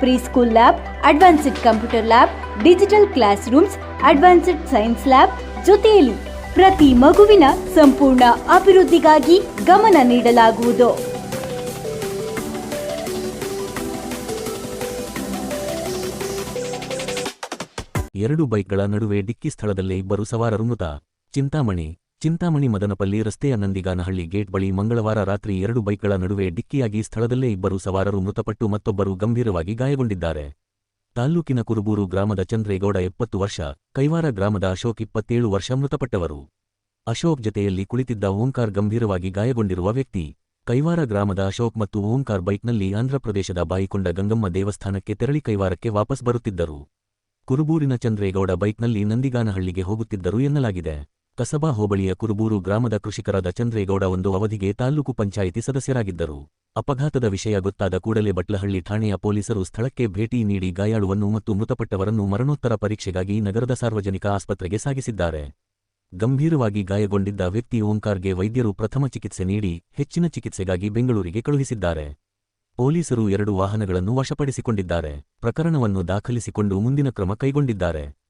preschool lab advanced computer lab digital classrooms advanced science lab ಜೊತೆಯಲ್ಲಿ ಪ್ರತಿ ಮಗುವಿನ ಸಂಪೂರ್ಣ ಅಭಿವೃದ್ಧಿಗಾಗಿ ಗಮನ ನೀಡಲಾಗುವುದು. ಎರಡು ಬೈಕ್ಗಳ ನಡುವೆ ಡಿಕ್ಕಿ ಸ್ಥಳದಲ್ಲಿ ಇಬ್ಬರು ಸವಾರರು ಮೃತ. ಚಿಂತಾಮಣಿ ಚಿಂತಾಮಣಿ ಮದನಪಲ್ಲಿ ರಸ್ತೆಯ ನಂದಿಗಾನಹಳ್ಳಿ ಗೇಟ್ ಬಳಿ ಮಂಗಳವಾರ ರಾತ್ರಿ ಎರಡು ಬೈಕ್ಗಳ ನಡುವೆ ಡಿಕ್ಕಿಯಾಗಿ ಸ್ಥಳದಲ್ಲೇ ಇಬ್ಬರು ಸವಾರರು ಮೃತಪಟ್ಟು ಮತ್ತೊಬ್ಬರು ಗಂಭೀರವಾಗಿ ಗಾಯಗೊಂಡಿದ್ದಾರೆ. ತಾಲ್ಲೂಕಿನ ಕುರುಬೂರು ಗ್ರಾಮದ ಚಂದ್ರೇಗೌಡ ಎಪ್ಪತ್ತು ವರ್ಷ, ಕೈವಾರ ಗ್ರಾಮದ ಅಶೋಕ್ ಇಪ್ಪತ್ತೇಳು ವರ್ಷ ಮೃತಪಟ್ಟವರು. ಅಶೋಕ್ ಜತೆಯಲ್ಲಿ ಕುಳಿತಿದ್ದ ಓಂಕಾರ್ ಗಂಭೀರವಾಗಿ ಗಾಯಗೊಂಡಿರುವ ವ್ಯಕ್ತಿ, ಕೈವಾರ ಗ್ರಾಮದ ಅಶೋಕ್ ಮತ್ತು ಓಂಕಾರ್ ಬೈಕ್ನಲ್ಲಿ ಆಂಧ್ರಪ್ರದೇಶದ ಬಾಯಿಕೊಂಡ ಗಂಗಮ್ಮ ದೇವಸ್ಥಾನಕ್ಕೆ ತೆರಳಿ ಕೈವಾರಕ್ಕೆ ವಾಪಸ್ ಬರುತ್ತಿದ್ದರು. ಕುರುಬೂರಿನ ಚಂದ್ರೇಗೌಡ ಬೈಕ್ನಲ್ಲಿ ನಂದಿಗಾನಹಳ್ಳಿಗೆ ಹೋಗುತ್ತಿದ್ದರು ಎನ್ನಲಾಗಿದೆ. ಕಸಬಾ ಹೋಬಳಿಯ ಕುರುಬೂರು ಗ್ರಾಮದ ಕೃಷಿಕರಾದ ಚಂದ್ರೇಗೌಡ ಒಂದು ಅವಧಿಗೆ ತಾಲ್ಲೂಕು ಪಂಚಾಯಿತಿ ಸದಸ್ಯರಾಗಿದ್ದರು. ಅಪಘಾತದ ವಿಷಯ ಗೊತ್ತಾದ ಕೂಡಲೇ ಬಟ್ಲಹಳ್ಳಿ ಠಾಣೆಯ ಪೊಲೀಸರು ಸ್ಥಳಕ್ಕೆ ಭೇಟಿ ನೀಡಿ ಗಾಯಾಳುವನ್ನು ಮತ್ತು ಮೃತಪಟ್ಟವರನ್ನು ಮರಣೋತ್ತರ ಪರೀಕ್ಷೆಗಾಗಿ ನಗರದ ಸಾರ್ವಜನಿಕ ಆಸ್ಪತ್ರೆಗೆ ಸಾಗಿಸಿದ್ದಾರೆ. ಗಂಭೀರವಾಗಿ ಗಾಯಗೊಂಡಿದ್ದ ವ್ಯಕ್ತಿ ಓಂಕಾರ್ಗೆ ವೈದ್ಯರು ಪ್ರಥಮ ಚಿಕಿತ್ಸೆ ನೀಡಿ ಹೆಚ್ಚಿನ ಚಿಕಿತ್ಸೆಗಾಗಿ ಬೆಂಗಳೂರಿಗೆ ಕಳುಹಿಸಿದ್ದಾರೆ. ಪೊಲೀಸರು ಎರಡು ವಾಹನಗಳನ್ನು ವಶಪಡಿಸಿಕೊಂಡಿದ್ದಾರೆ. ಪ್ರಕರಣವನ್ನು ದಾಖಲಿಸಿಕೊಂಡು ಮುಂದಿನ ಕ್ರಮ ಕೈಗೊಂಡಿದ್ದಾರೆ.